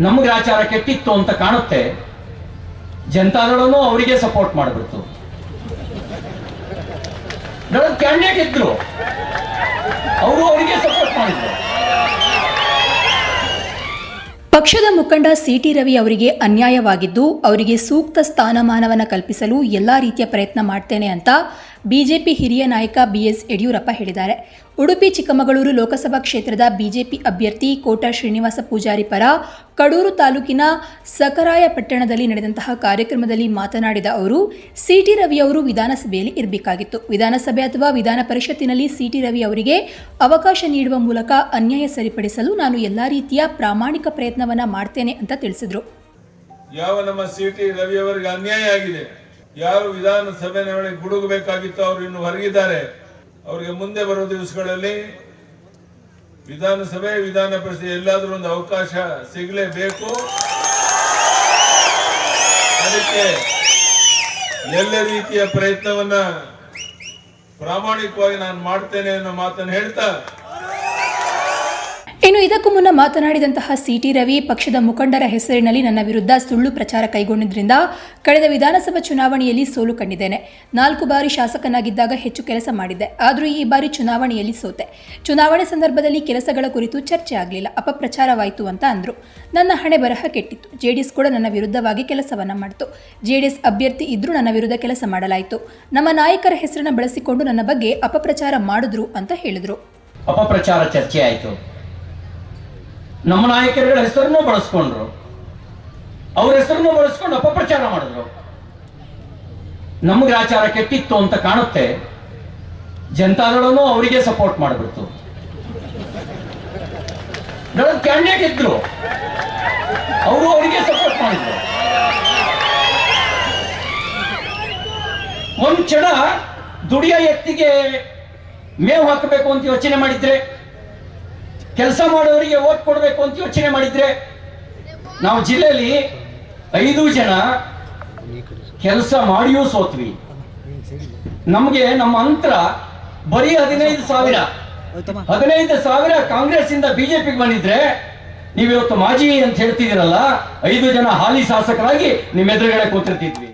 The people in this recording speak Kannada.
ನಮ್ಗೆ ಆಚಾರ ಕೆಟ್ಟಿತ್ತು ಅಂತ ಕಾಣುತ್ತೆ. ಜನತಾದಳನು ಅವರಿಗೆ ಸಪೋರ್ಟ್ ಮಾಡಿಬಿಡ್ತು. ಕ್ಯಾಂಡಿಡೇಟ್ ಇದ್ರು ಅವರು ಅವರಿಗೆ ಸಪೋರ್ಟ್ ಮಾಡಿದ್ರು. ಪಕ್ಷದ ಮುಖಂಡ ಸಿಟಿ ರವಿ ಅವರಿಗೆ ಅನ್ಯಾಯವಾಗಿದ್ದು, ಅವರಿಗೆ ಸೂಕ್ತ ಸ್ಥಾನಮಾನವನ್ನು ಕಲ್ಪಿಸಲು ಎಲ್ಲಾ ರೀತಿಯ ಪ್ರಯತ್ನ ಮಾಡ್ತೇನೆ ಅಂತ ಬಿಜೆಪಿ ಹಿರಿಯ ನಾಯಕ ಬಿಎಸ್ ಯಡಿಯೂರಪ್ಪ ಹೇಳಿದ್ದಾರೆ. ಉಡುಪಿ, ಚಿಕ್ಕಮಗಳೂರು ಲೋಕಸಭಾ ಕ್ಷೇತ್ರದ ಬಿಜೆಪಿ ಅಭ್ಯರ್ಥಿ ಕೋಟ ಶ್ರೀನಿವಾಸ ಪೂಜಾರಿ ಪರ ಕಡೂರು ತಾಲೂಕಿನ ಸಕರಾಯಪಟ್ಟಣದಲ್ಲಿ ನಡೆದಂತಹ ಕಾರ್ಯಕ್ರಮದಲ್ಲಿ ಮಾತನಾಡಿದ ಅವರು, ಸಿಟಿ ರವಿ ಅವರು ವಿಧಾನಸಭೆಯಲ್ಲಿ ಇರಬೇಕಾಗಿತ್ತು. ವಿಧಾನಸಭೆ ಅಥವಾ ವಿಧಾನ ಪರಿಷತ್ತಿನಲ್ಲಿ ಸಿಟಿ ರವಿ ಅವರಿಗೆ ಅವಕಾಶ ನೀಡುವ ಮೂಲಕ ಅನ್ಯಾಯ ಸರಿಪಡಿಸಲು ನಾನು ಎಲ್ಲ ರೀತಿಯ ಪ್ರಾಮಾಣಿಕ ಪ್ರಯತ್ನವನ್ನ ಮಾಡ್ತೇನೆ ಅಂತ ತಿಳಿಸಿದರು. ಯಾವ ನಮ್ಮ ಸಿಟಿ ರವಿ ಅವರಿಗೆ ಅನ್ಯಾಯ ಆಗಿದೆ? ಯಾರು ವಿಧಾನಸಭೆ ಒಳಗೆ ಗುಡುಗಬೇಕಾಗಿತ್ತು ಅವರು ಇನ್ನು ಹೊರಗಿದ್ದಾರೆ. ಅವರಿಗೆ ಮುಂದೆ ಬರುವ ದಿವಸಗಳಲ್ಲಿ ವಿಧಾನಸಭೆ, ವಿಧಾನ ಪರಿಷತ್ ಎಲ್ಲಾದರೂ ಒಂದು ಅವಕಾಶ ಸಿಗಲೇಬೇಕು. ಅದಕ್ಕೆ ಎಲ್ಲ ರೀತಿಯ ಪ್ರಯತ್ನವನ್ನ ಪ್ರಾಮಾಣಿಕವಾಗಿ ನಾನು ಮಾಡ್ತೇನೆ ಅನ್ನೋ ಮಾತನ್ನು ಹೇಳ್ತಾ ಇನ್ನು ಇದಕ್ಕೂ ಮುನ್ನ ಮಾತನಾಡಿದಂತಹ ಸಿಟಿ ರವಿ ಪಕ್ಷದ ಮುಖಂಡರ ಹೆಸರಿನಲ್ಲಿ ನನ್ನ ವಿರುದ್ಧ ಸುಳ್ಳು ಪ್ರಚಾರ ಕೈಗೊಂಡಿದ್ದರಿಂದ ಕಳೆದ ವಿಧಾನಸಭಾ ಚುನಾವಣೆಯಲ್ಲಿ ಸೋಲು ಕಂಡಿದ್ದೇನೆ. ನಾಲ್ಕು ಬಾರಿ ಶಾಸಕನಾಗಿದ್ದಾಗ ಹೆಚ್ಚು ಕೆಲಸ ಮಾಡಿದ್ದೆ. ಆದರೂ ಈ ಬಾರಿ ಚುನಾವಣೆಯಲ್ಲಿ ಸೋತೆ. ಚುನಾವಣೆ ಸಂದರ್ಭದಲ್ಲಿ ಕೆಲಸಗಳ ಕುರಿತು ಚರ್ಚೆ ಆಗಲಿಲ್ಲ. ಅಪಪ್ರಚಾರವಾಯಿತು ಅಂತ ಅಂದರು. ನನ್ನ ಹಣೆ ಬರಹ ಕೆಟ್ಟಿತ್ತು. ಜೆಡಿಎಸ್ ಕೂಡ ನನ್ನ ವಿರುದ್ಧವಾಗಿ ಕೆಲಸವನ್ನ ಮಾಡಿತು. ಜೆಡಿಎಸ್ ಅಭ್ಯರ್ಥಿ ಇದ್ರೂ ನನ್ನ ವಿರುದ್ಧ ಕೆಲಸ ಮಾಡಲಾಯಿತು. ನಮ್ಮ ನಾಯಕರ ಹೆಸರನ್ನ ಬಳಸಿಕೊಂಡು ನನ್ನ ಬಗ್ಗೆ ಅಪಪ್ರಚಾರ ಮಾಡಿದ್ರು ಅಂತ ಹೇಳಿದರು. ಅಪಪ್ರಚಾರ ಚರ್ಚೆ ಆಯಿತು. ನಮ್ಮ ನಾಯಕರುಗಳ ಹೆಸರನ್ನು ಬಳಸ್ಕೊಂಡ್ರು. ಅವ್ರ ಹೆಸರನ್ನು ಬಳಸ್ಕೊಂಡು ಅಪಪ್ರಚಾರ ಮಾಡಿದ್ರು. ನಮ್ಗೆ ಆಚಾರ ಕೆಟ್ಟಿತ್ತು ಅಂತ ಕಾಣುತ್ತೆ. ಜನತಾದಳನು ಅವರಿಗೆ ಸಪೋರ್ಟ್ ಮಾಡಿಬಿಡ್ತು. ಕ್ಯಾಂಡಿಡೇಟ್ ಇದ್ರು. ಅವರು ಅವರಿಗೆ ಸಪೋರ್ಟ್ ಮಾಡಿದ್ರು. ಒಂದ್ ಕ್ಷಣ ದುಡಿಯ ಎತ್ತಿಗೆ ಮೇವು ಹಾಕಬೇಕು ಅಂತ ಯೋಚನೆ ಮಾಡಿದ್ರೆ ಕೆಲಸ ಮಾಡೋರಿಗೆ ಓಟ್ ಕೊಡಬೇಕು ಅಂತ ಯೋಚನೆ ಮಾಡಿದ್ರೆ ನಾವು ಜಿಲ್ಲೆಯಲ್ಲಿ ಐದು ಜನ ಕೆಲಸ ಮಾಡಿಯೂ ಸೋತ್ವಿ. ನಮಗೆ ನಮ್ಮ ಅಂತರ ಬರೀ ಹದಿನೈದು ಸಾವಿರ. ಹದಿನೈದು ಸಾವಿರ ಕಾಂಗ್ರೆಸ್ ಇಂದ ಬಿಜೆಪಿಗೆ ಬಂದಿದ್ರೆ ನೀವಿವತ್ತು ಮಾಜಿ ಅಂತ ಹೇಳ್ತಿದ್ದೀರಲ್ಲ, ಐದು ಜನ ಹಾಲಿ ಶಾಸಕರಾಗಿ ನಿಮ್ಮ ಎದುರುಗಡೆ ಕೂತಿರ್ತಿದ್ವಿ.